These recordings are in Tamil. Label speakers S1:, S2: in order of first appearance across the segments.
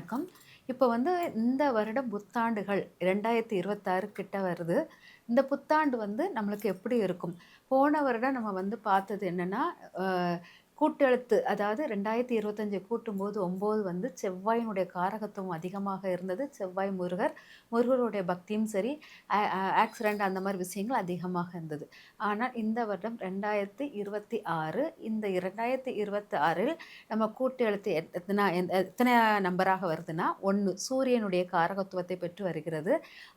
S1: வணக்கம். இப்போ வந்து இந்த வருடம் புத்தாண்டுகள் ரெண்டாயிரத்தி இருபத்தாறு கிட்ட வருது. இந்த புத்தாண்டு வந்து நம்மளுக்கு எப்படி இருக்கும்? போன வருடம் நம்ம வந்து பார்த்தது என்னென்னா கூட்டெழுத்து அதாவது ரெண்டாயிரத்தி இருபத்தஞ்சு கூட்டும்போது ஒம்பது வந்து செவ்வாயினுடைய காரகத்துவம் அதிகமாக இருந்தது. செவ்வாய் முருகர் முருகருடைய பக்தியும் சரி ஆக்சிடெண்ட் அந்த மாதிரி விஷயங்கள் அதிகமாக இருந்தது. ஆனால் இந்த வருடம் ரெண்டாயிரத்தி இருபத்தி ஆறு இந்த ரெண்டாயிரத்தி இருபத்தி ஆறில் நம்ம கூட்டெழுத்து எத்தனை எத்தனை நம்பராக வருதுன்னா ஒன்று சூரியனுடைய காரகத்துவத்தை பெற்று வருகிறது.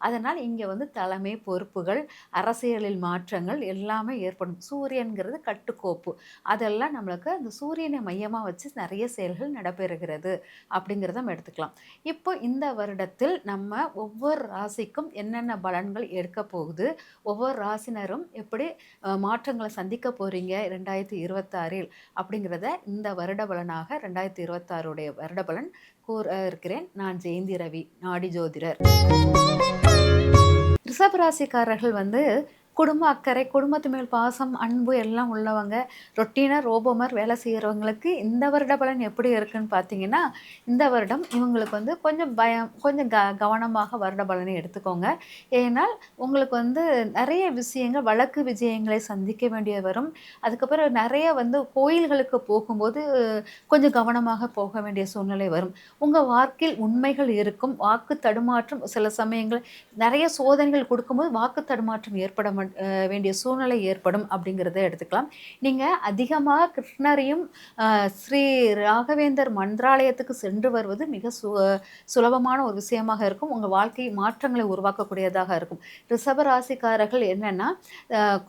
S1: அதனால் இங்கே வந்து தலைமை பொறுப்புகள் அரசியலில் மாற்றங்கள் எல்லாமே ஏற்படும். சூரியன்கிறது கட்டுக்கோப்பு. அதெல்லாம் நம்மளுக்கு அந்த சூரியனை மையமாக வச்சு நிறைய செயல்கள் நடைபெறுகிறது அப்படிங்கிறத நம்ம எடுத்துக்கலாம். இப்போ இந்த வருடத்தில் நம்ம ஒவ்வொரு ராசிக்கும் என்னென்ன பலன்கள் எடுக்க போகுது? ஒவ்வொரு ராசினரும் எப்படி மாற்றங்களை சந்திக்க போகிறீங்க ரெண்டாயிரத்தி இருபத்தாறில் அப்படிங்கிறத இந்த வருட பலனாக ரெண்டாயிரத்தி இருபத்தாறுடைய வருட பலன் கூற இருக்கிறேன். நான் ஜெயந்தி ரவி நாடி ஜோதிடர். ரிஷபராசிக்காரர்கள் வந்து குடும்ப அக்கறை குடும்பத்து மேல் பாசம் அன்பு எல்லாம் உள்ளவங்க ரொட்டீனாக ரோபோமர் வேலை செய்கிறவங்களுக்கு இந்த வருட பலன் எப்படி இருக்குன்னு பார்த்தீங்கன்னா இந்த வருடம் இவங்களுக்கு வந்து கொஞ்சம் பயம் கொஞ்சம் க கவனமாக வருட பலனை எடுத்துக்கோங்க. ஏனால் உங்களுக்கு வந்து நிறைய விஷயங்கள் வழக்கு விஜயங்களை சந்திக்க வேண்டிய வரும். அதுக்கப்புறம் நிறைய வந்து கோயில்களுக்கு போகும்போது கொஞ்சம் கவனமாக போக வேண்டிய சூழ்நிலை வரும். உங்கள் வாக்கில் உண்மைகள் இருக்கும். வாக்கு தடுமாற்றம் சில சமயங்கள் நிறைய சோதனைகள் கொடுக்கும்போது வாக்கு தடுமாற்றம் ஏற்பட வேண்டிய சூழ்நிலை ஏற்படும் அப்படிங்கிறத எடுத்துக்கலாம். நீங்கள் அதிகமாக கிருஷ்ணரையும் ஸ்ரீ ராகவேந்தர் மந்திராலயத்துக்கு சென்று வருவது மிக சு சுலபமான ஒரு விஷயமாக இருக்கும். உங்கள் வாழ்க்கை மாற்றங்களை உருவாக்கக்கூடியதாக இருக்கும். ரிஷப ராசிக்காரர்கள் என்னென்னா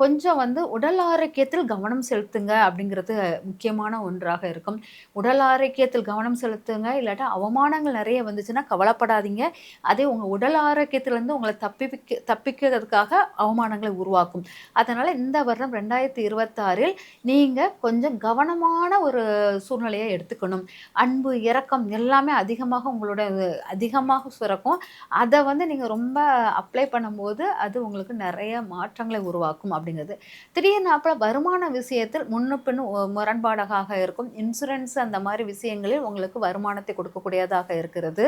S1: கொஞ்சம் வந்து உடல் ஆரோக்கியத்தில் கவனம் செலுத்துங்க அப்படிங்கிறது முக்கியமான ஒன்றாக இருக்கும். உடல் ஆரோக்கியத்தில் கவனம் செலுத்துங்க. இல்லாட்டா அவமானங்கள் நிறைய வந்துச்சுன்னா கவலைப்படாதீங்க. அதே உங்கள் உடல் ஆரோக்கியத்திலேருந்து உங்களை தப்பிக்க தப்பிக்கிறதுக்காக அவமானங்களை உருவாக்கும். அதனால் இந்த வருடம் ரெண்டாயிரத்தி இருபத்தாறில் நீங்கள் கொஞ்சம் கவனமான ஒரு சூழ்நிலையை எடுத்துக்கணும். அன்பு இறக்கம் எல்லாமே அதிகமாக உங்களோட அதிகமாக சுரக்கும். அதை வந்து நீங்கள் ரொம்ப அப்ளை பண்ணும்போது அது உங்களுக்கு நிறைய மாற்றங்களை உருவாக்கும் அப்படிங்கிறது. திடீர்னு அப்புறம் வருமான விஷயத்தில் முன்னு பின்னு முரண்பாடாக இருக்கும். இன்சூரன்ஸ் அந்த மாதிரி விஷயங்களில் உங்களுக்கு வருமானத்தை கொடுக்கக்கூடியதாக இருக்கிறது.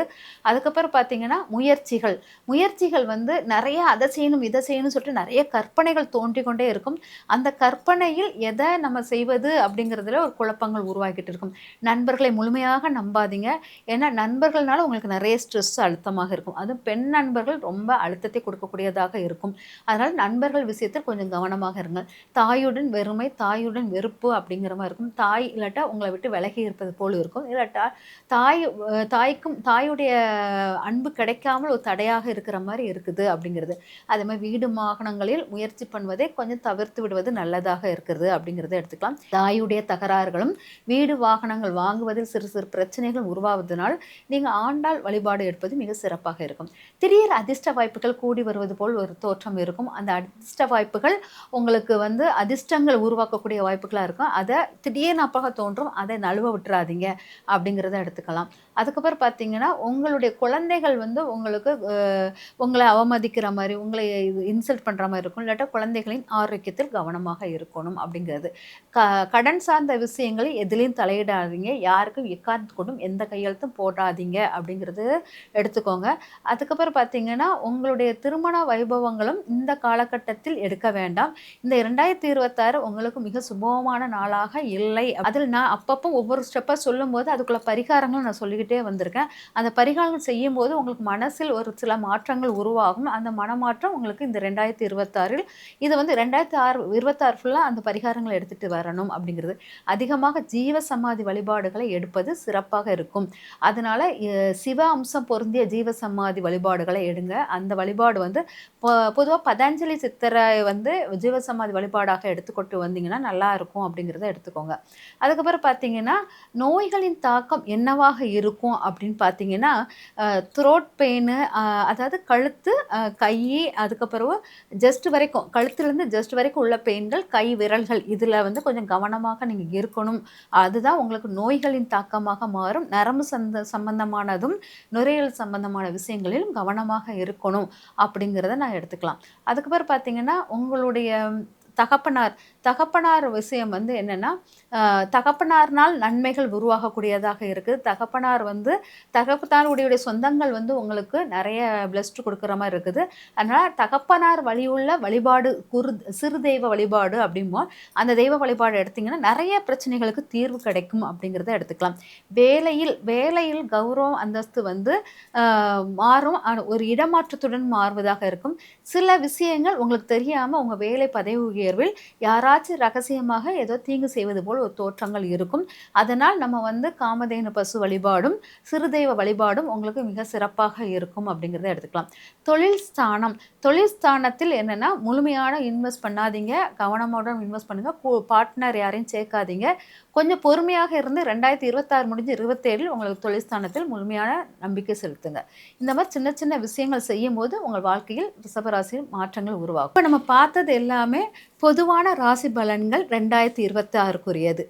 S1: அதுக்கப்புறம் பார்த்தீங்கன்னா முயற்சிகள். முயற்சிகள் வந்து நிறைய அதை செய்யணும் இதை செய்யணும்னு சொல்லிட்டு நிறைய கற்பனைகள் தோன்றிக்கொண்டே இருக்கும். அந்த கற்பனையில் எதை நம்ம செய்வது அப்படிங்கிறதுல ஒரு குழப்பங்கள் உருவாக்கிட்டு இருக்கும். நண்பர்களை முழுமையாக நம்பாதீங்க. ஏன்னா நண்பர்கள்னால உங்களுக்கு நிறைய ஸ்ட்ரெஸ் அழுத்தமாக இருக்கும். அதுவும் பெண் நண்பர்கள் ரொம்ப அழுத்தத்தை கொடுக்கக்கூடியதாக இருக்கும். அதனால் நண்பர்கள் விஷயத்தில் கொஞ்சம் கவனமாக இருங்கள். தாயுடன் வெறுமை தாயுடன் வெறுப்பு அப்படிங்கிற மாதிரி இருக்கும். தாய் இல்லாட்டா உங்களை விட்டு விலகி இருப்பது போல் இருக்கும். இல்லாட்டா தாய் தாய்க்கும் தாயுடைய அன்பு கிடைக்காமல் ஒரு தடையாக இருக்கிற மாதிரி இருக்குது அப்படிங்கிறது. அதே மாதிரி வீடு வாகனங்களில் முயற்சி பண்ணுவதை கொஞ்சம் தவிர்த்து விடுவது நல்லதாக இருக்கிறது அப்படிங்கிறத எடுத்துக்கலாம். தாயுடைய தகராறுகளும் வீடு வாகனங்கள் வாங்குவதில் சிறு சிறு பிரச்சனைகள் உருவாவதனால் நீங்கள் ஆண்டாள் வழிபாடு எடுப்பது மிக சிறப்பாக இருக்கும். திடீர் அதிர்ஷ்ட வாய்ப்புகள் கூடி வருவது போல் ஒரு தோற்றம் இருக்கும். அந்த அதிர்ஷ்ட வாய்ப்புகள் உங்களுக்கு வந்து அதிர்ஷ்டங்கள் உருவாக்கக்கூடிய வாய்ப்புகளாக இருக்கும். அதை திடீர்னு அப்பாக தோன்றும். அதை நழுவ விட்டுறாதீங்க அப்படிங்கிறத எடுத்துக்கலாம். அதுக்கப்புறம் பார்த்தீங்கன்னா உங்களுடைய குழந்தைகள் வந்து உங்களுக்கு உங்களை அவமதிக்கிற மாதிரி உங்களை இன்சல்ட் பண்ணுற மாதிரி இருக்கும். இல்லாட்டா குழந்தைகளின் ஆரோக்கியத்தில் கவனமாக இருக்கணும் அப்படிங்கிறது. க கடன் சார்ந்த விஷயங்களை எதுலேயும் தலையிடாதீங்க. யாருக்கும் எக்காரணத்து கொண்டும் எந்த கையெழுத்தும் போடாதீங்க அப்படிங்கிறது எடுத்துக்கோங்க. அதுக்கப்புறம் பார்த்தீங்கன்னா உங்களுடைய திருமண வைபவங்களும் இந்த காலகட்டத்தில் எடுக்க வேண்டாம். இந்த இரண்டாயிரத்தி இருபத்தாறு உங்களுக்கு மிக சுபமான நாளாக இல்லை. அதில் நான் அப்பப்போ ஒவ்வொரு ஸ்டெப்பாக சொல்லும்போது அதுக்குள்ள பரிகாரங்களும் நான் சொல்லிக்கிட்டு வந்திருக்கேன். அந்த பரிகாரம் செய்யும் போது உங்களுக்கு மனசில் ஒரு சில மாற்றங்கள் உருவாகும். அந்த மனமாற்றம் உங்களுக்கு இந்த ரெண்டாயிரத்தி இருபத்தாறில் இது வந்து ரெண்டாயிரத்தி ஆறு இருபத்தாறு ஃபுல்லாக அந்த பரிகாரங்களை எடுத்துகிட்டு வரணும் அப்படிங்கிறது. அதிகமாக ஜீவ சமாதி வழிபாடுகளை எடுப்பது சிறப்பாக இருக்கும். அதனால் சிவ அம்சம் பொருந்திய ஜீவ சமாதி வழிபாடுகளை எடுங்க. அந்த வழிபாடு வந்து பொதுவாக பதஞ்சலி சித்தரை வந்து ஜீவசமாதி வழிபாடாக எடுத்துக்கொண்டு வந்தீங்கன்னா நல்லா இருக்கும் அப்படிங்கிறத எடுத்துக்கோங்க. அதுக்கப்புறம் பார்த்தீங்கன்னா நோய்களின் தாக்கம் என்னவாக இருக்கும்? அப்படின்னு பார்த்தீங்கன்னா த்ரோட் பெயின் அதாவது கழுத்து கை அதுக்கப்புறம் ஜஸ்ட் வரைக்கும் கழுத்துலேருந்து ஜஸ்ட் வரைக்கும் உள்ள பெயின்கள் கை விரல்கள் இதில் வந்து கொஞ்சம் கவனமாக நீங்கள் இருக்கணும். அதுதான் உங்களுக்கு நோய்களின் தாக்கமாக மாறும். நரம்பு சந்த சம்பந்தமானதும் நுரையீரல் சம்பந்தமான விஷயங்களிலும் கவனமாக இருக்கணும் அப்படிங்கிறத நான் எடுத்துக்கலாம். அதுக்கப்புறம் பார்த்தீங்கன்னா உங்களுடைய தகப்பனார் தகப்பனார் விஷயம் வந்து என்னென்னா தகப்பனார்னால் நன்மைகள் உருவாகக்கூடியதாக இருக்குது தகப்பனார் வந்து தகப்பனாருடைய சொந்தங்கள் வந்து உங்களுக்கு நிறைய பிளஸ்ட் கொடுக்குற மாதிரி இருக்குது. அதனால் தகப்பனார் வழியுள்ள வழிபாடு குரு சிறு தெய்வ வழிபாடு அப்படிம்போ அந்த தெய்வ வழிபாடு எடுத்திங்கன்னா நிறைய பிரச்சனைகளுக்கு தீர்வு கிடைக்கும் அப்படிங்கிறத எடுத்துக்கலாம். வேலையில் வேலையில் கௌரவம் அந்தஸ்து வந்து மாறும். ஒரு இடமாற்றத்துடன் மாறுவதாக இருக்கும். சில விஷயங்கள் உங்களுக்கு தெரியாமல் உங்கள் வேலை பதவி உயர்வில் யாராச்சும் ரகசியமாக ஏதோ தீங்கு செய்வது போல் ஒரு தோற்றங்கள் இருக்கும். அதனால் நம்ம வந்து காமதேனு பசு வழிபாடும் சிறுதெய்வ வழிபாடும் உங்களுக்கு மிக சிறப்பாக இருக்கும் அப்படிங்கிறத எடுத்துக்கலாம். தொழில் ஸ்தானம். தொழில் ஸ்தானத்தில் என்னென்னா முழுமையான இன்வெஸ்ட் பண்ணாதீங்க. கவனமாக இன்வெஸ்ட் பண்ணுங்கள் பார்ட்னர் யாரையும் சேர்க்காதீங்க. கொஞ்சம் பொறுமையாக இருந்து ரெண்டாயிரத்தி இருபத்தாறு முடிஞ்சு இருபத்தேழில் உங்களுக்கு தொழில்ஸ்தானத்தில் முழுமையான நம்பிக்கை செலுத்துங்க. இந்த மாதிரி சின்ன சின்ன விஷயங்கள் செய்யும் போது உங்கள் வாழ்க்கையில் ரிஷபராசியில் மாற்றங்கள் உருவாகும். இப்போ நம்ம பார்த்தது எல்லாமே பொதுவான ராசி பலன்கள் ரெண்டாயிரத்தி இருபத்தி ஆறுக்குரியது